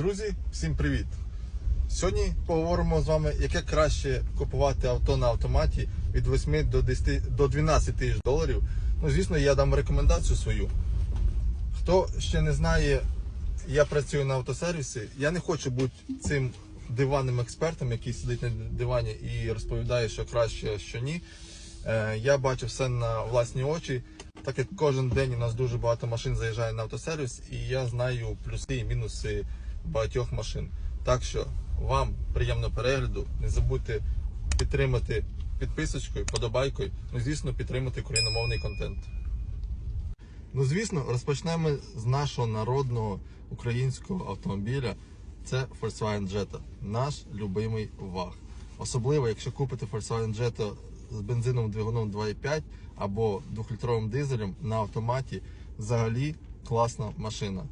Друзі, всім привіт! Сьогодні поговоримо з вами, яке краще купувати авто на автоматі від 8 до 10 до 12 тисяч доларів. Ну, звісно, я дам рекомендацію свою. Хто ще не знає, я працюю на автосервісі. Я не хочу бути цим диванним експертом, який сидить на дивані і розповідає, що краще, що ні. Е, Я бачу все на власні очі, так як кожен день у нас дуже багато машин заїжджає на автосервіс, і я знаю плюси і мінуси багатьох машин. Так що вам приємного перегляду. Не забудьте підтримати підписочкою, подобайкою. Ну, звісно, підтримати україномовний контент. Ну, звісно, розпочнемо з нашого народного українського автомобіля. Це Volkswagen Jetta, наш любимий ВАГ. Особливо, якщо купите Volkswagen Jetta з бензиновим двигуном 2.5 або 2-літровим дизелем на автоматі, взагалі класна машина.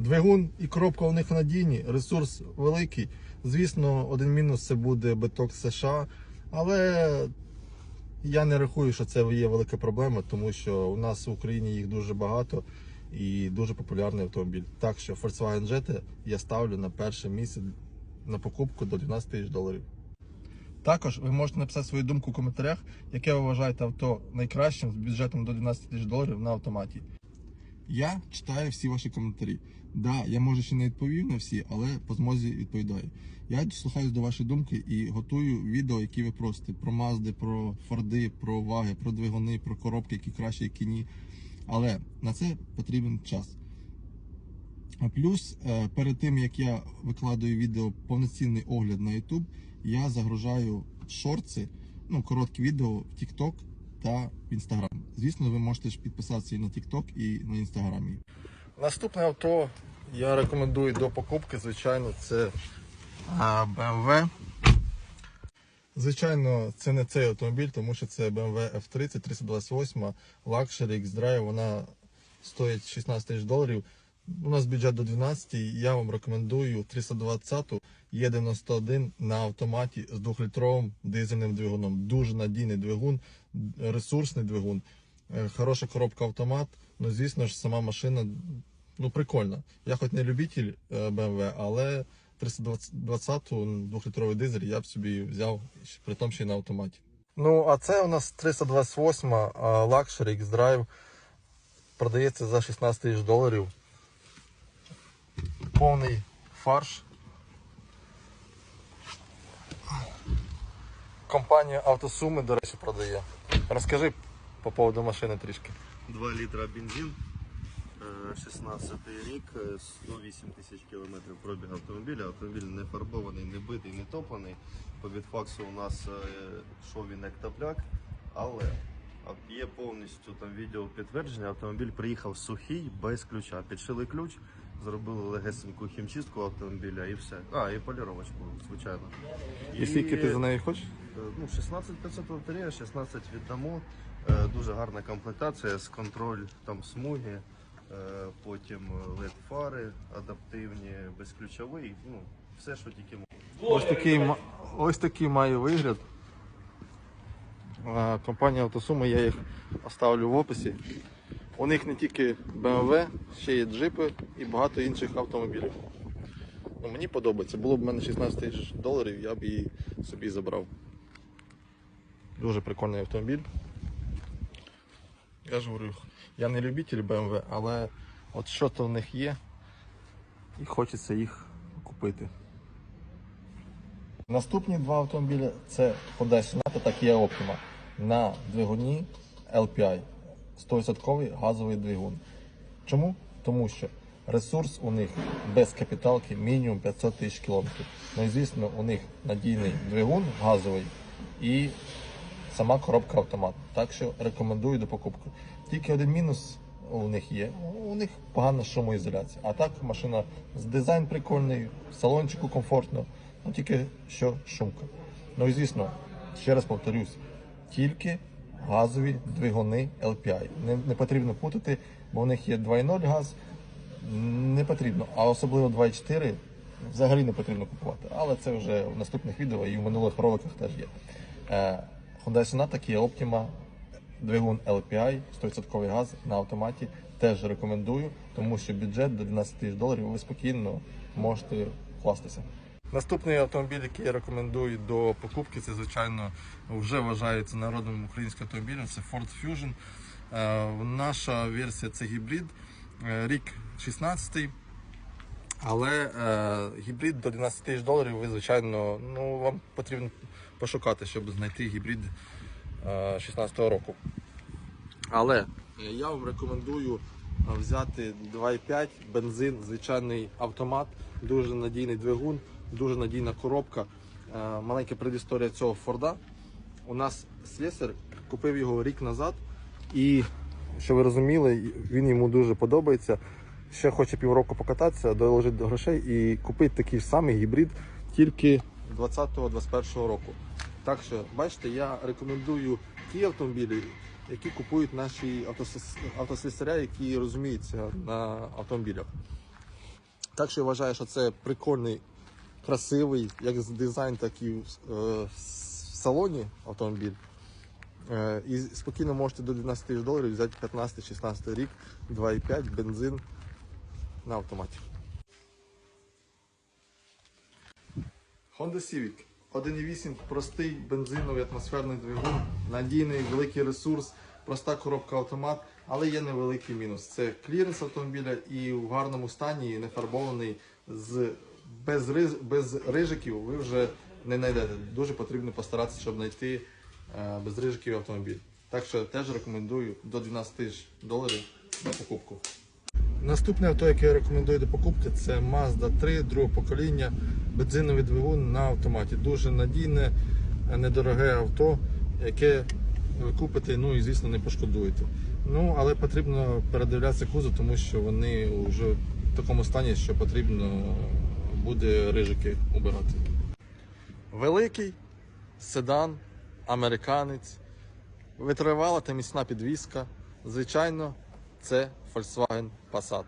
Двигун і коробка у них надійні, ресурс великий. Звісно, один мінус це буде биток США, але я не рахую, що це є велика проблема, тому що у нас в Україні їх дуже багато і дуже популярний автомобіль. Так що Volkswagen Jetta я ставлю на перше місце на покупку до 12 тисяч доларів. Також ви можете написати свою думку в коментарях, яке ви вважаєте авто найкращим з бюджетом до 12 тисяч доларів на автоматі. Я читаю всі ваші коментарі. Да, я може ще не відповів на всі, але по змозі відповідаю. Я дослухаюсь до вашої думки і готую відео, які ви просите про Мазди, про Форди, про ваги, про двигуни, про коробки, які краще, які ні. Але на це потрібен час. Плюс, е, перед тим як я викладаю відео повноцінний огляд на YouTube, я загружаю шорти, ну, короткі відео в TikTok та в Instagram. Звісно, ви можете ж підписатися і на TikTok, і на Instagram. Наступне авто я рекомендую до покупки, звичайно, це BMW. Звичайно, це не цей автомобіль, тому що це BMW F30 328 Luxury X-Drive, вона стоїть 16 тисяч доларів. У нас бюджет до 12, я вам рекомендую 320 Е91 на автоматі з 2-літровим дизельним двигуном. Дуже надійний двигун, ресурсний двигун, е, хороша коробка автомат. Ну, звісно ж, сама машина ну, прикольна. Я хоч не любитель е, BMW, але 320 2-літровий дизель я б собі взяв, при тому ще й на автоматі. Ну, а це у нас 328 Luxury X-Drive. Продається за 16 тисяч доларів. Повний фарш. Компанія Автосуми, до речі, продає. Розкажи по поводу машини трішки. 2 літра бензин, е, 16 рік, е, 108 тисяч кілометрів пробіг автомобіля. Автомобіль не фарбований, не битий, не топлений. По відфаксу у нас е, йшов він як топляк, але є повністю там відео підтвердження. Автомобіль приїхав сухий, без ключа. Підшили ключ, зробили легесеньку хімчистку автомобіля і все. А, і поліровочку, звичайно. І скільки ти за неї хочеш? Е, Ну, 16 500 лотерея, 16 віддамо. Е, Дуже гарна комплектація з контроль там смуги, е, потім led фари адаптивні, безключовий, ну, все, що тільки можна. Ось такий, ось такий має вигляд. Компанія Автосуми, я їх оставлю в описі. У них не тільки BMW, ще є джипи і багато інших автомобілів. Ну, мені подобається. Було б в мене 16 тисяч доларів, я б її собі забрав. Дуже прикольний автомобіль. Я ж говорю, я не любитель BMW, але от що то в них є, і хочеться їх купити. Наступні два автомобілі це Hyundai Sonata та Kia Optima на двигуні LPI 100% газовий двигун. Чому? Тому що ресурс у них без капіталки мінімум 500 тисяч кілометрів. Ну і звісно, у них надійний двигун газовий і сама коробка автомат. Так що рекомендую до покупки. Тільки один мінус у них є. У них погана шумоізоляція. А так машина з дизайн прикольний, в салончику комфортно, ну тільки що шумка. Ну і звісно, ще раз повторюсь, тільки газові двигуни LPI. Не, не потрібно путати, бо у них є 2.0 газ, не потрібно, а особливо 2.4 взагалі не потрібно купувати. Але це вже в наступних відео і в минулих роликах теж є. Hyundai Sonata, Kia Optima, двигун LPI, 100% газ на автоматі теж рекомендую, тому що бюджет до 12 тисяч доларів ви спокійно можете вкластися. Наступний автомобіль, який я рекомендую до покупки, це звичайно вже вважається народним українським автомобілем. Це Ford Fusion. Е, Наша версія це гібрид, е, рік 16 але е, гібрид до 12 тисяч доларів ви, звичайно, ну, вам потрібно пошукати, щоб знайти гібрид е, 16-го року. Але е, я вам рекомендую е, взяти 2,5 бензин, звичайний автомат, дуже надійний двигун, дуже надійна коробка. Е, Маленька предісторія цього Форда. У нас слесар купив його рік назад, і що ви розуміли, він йому дуже подобається. Ще хоче півроку покататися, доложити до грошей і купити такий самий гібрид тільки 20-21 року. Так що, бачите, я рекомендую ті автомобілі, які купують наші автослесаря, які розуміються на автомобілях. Так що я вважаю, що це прикольний, красивий, як дизайн, так і в, е, салоні автомобіль. Е, І спокійно можете до 12 тисяч доларів взяти 15-16 рік, 2,5 бензин на автоматі. Honda Civic 1.8 простий бензиновий атмосферний двигун, надійний великий ресурс, проста коробка автомат, але є невеликий мінус. Це кліренс автомобіля і в гарному стані, і не фарбований з без, риз, без рижиків ви вже не знайдете. Дуже потрібно постаратися, щоб знайти е, без рижиків автомобіль. Так що теж рекомендую до 12 тисяч доларів на покупку. Наступне авто, яке я рекомендую до покупки, це Mazda 3 другого покоління, бензиновий двигун на автоматі. Дуже надійне, недороге авто, яке ви купите, ну і звісно не пошкодуєте. Ну, але потрібно передивлятися кузов, тому що вони вже в такому стані, що потрібно буде рижики убирати. Великий седан, американець, витривала та міцна підвізка. Звичайно, це Volkswagen Passat.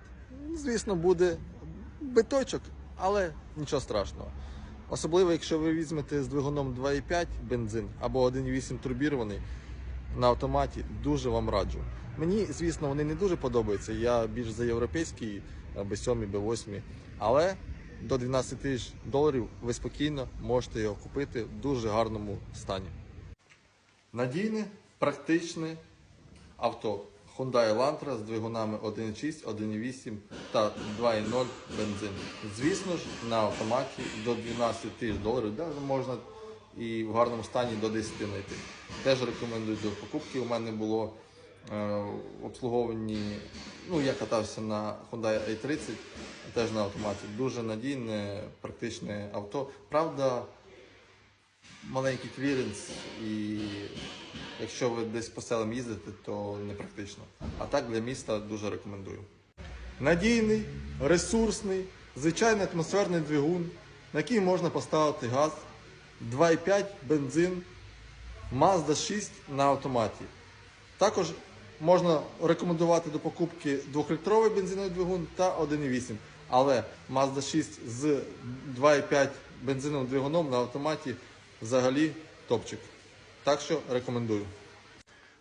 Звісно, буде биточок, але нічого страшного. Особливо, якщо ви візьмете з двигуном 2,5 бензин або 1,8 турбірований на автоматі, дуже вам раджу. Мені, звісно, вони не дуже подобаються. Я більш за європейський B7, B8, але до 12 тисяч доларів ви спокійно можете його купити в дуже гарному стані. Надійне, практичне авто Hyundai Elantra з двигунами 1.6, 1.8 та 2.0 бензин. Звісно ж, на автоматі до 12 тисяч доларів, навіть можна і в гарному стані до 10 знайти. Теж рекомендую до покупки. У мене було е, обслуговані, ну я катався на Hyundai i30, теж на автоматі. Дуже надійне, практичне авто. Правда, маленький кліренс і якщо ви десь по селам їздите, то не практично. А так для міста дуже рекомендую. Надійний, ресурсний, звичайний атмосферний двигун, на який можна поставити газ, 2,5 бензин, Mazda 6 на автоматі. Також можна рекомендувати до покупки 2-літровий бензиновий двигун та 1,8. Але Mazda 6 з 2,5 бензиновим двигуном на автоматі взагалі топчик. Так що рекомендую.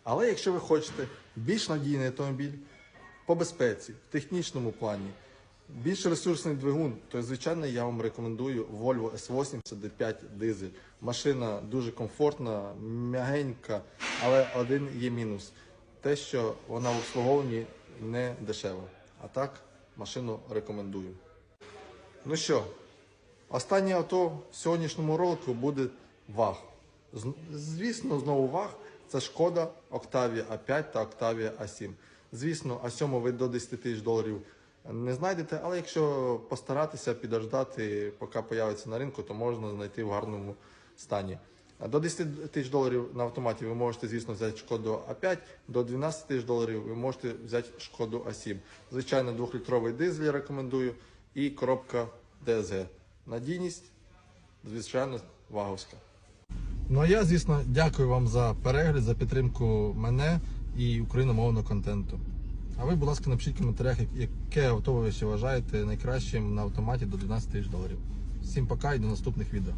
Але якщо ви хочете більш надійний автомобіль по безпеці, в технічному плані, більш ресурсний двигун, то звичайно я вам рекомендую Volvo S80 D5 дизель. Машина дуже комфортна, м'ягенька, але один є мінус. Те, що вона в обслуговуванні не дешева. А так, машину рекомендую. Ну що, останнє авто в сьогоднішньому ролику буде ВАГ. Звісно, знову ВАГ це шкода Octavia A5 та Octavia A7. Звісно, А7 ви до 10 тисяч доларів не знайдете, але якщо постаратися підождати, поки появиться на ринку, то можна знайти в гарному стані. До 10 тисяч доларів на автоматі ви можете, звісно, взяти шкоду А5, до 12 тисяч доларів ви можете взяти шкоду А7. Звичайно, 2-літровий дизель рекомендую і коробка DSG. Надійність, звичайно, ваговська. Ну а я, звісно, дякую вам за перегляд, за підтримку мене і україномовного контенту. А ви, будь ласка, напишіть в коментарях, яке авто вважаєте найкращим на автоматі до 12 тисяч доларів. Всім пока і до наступних відео.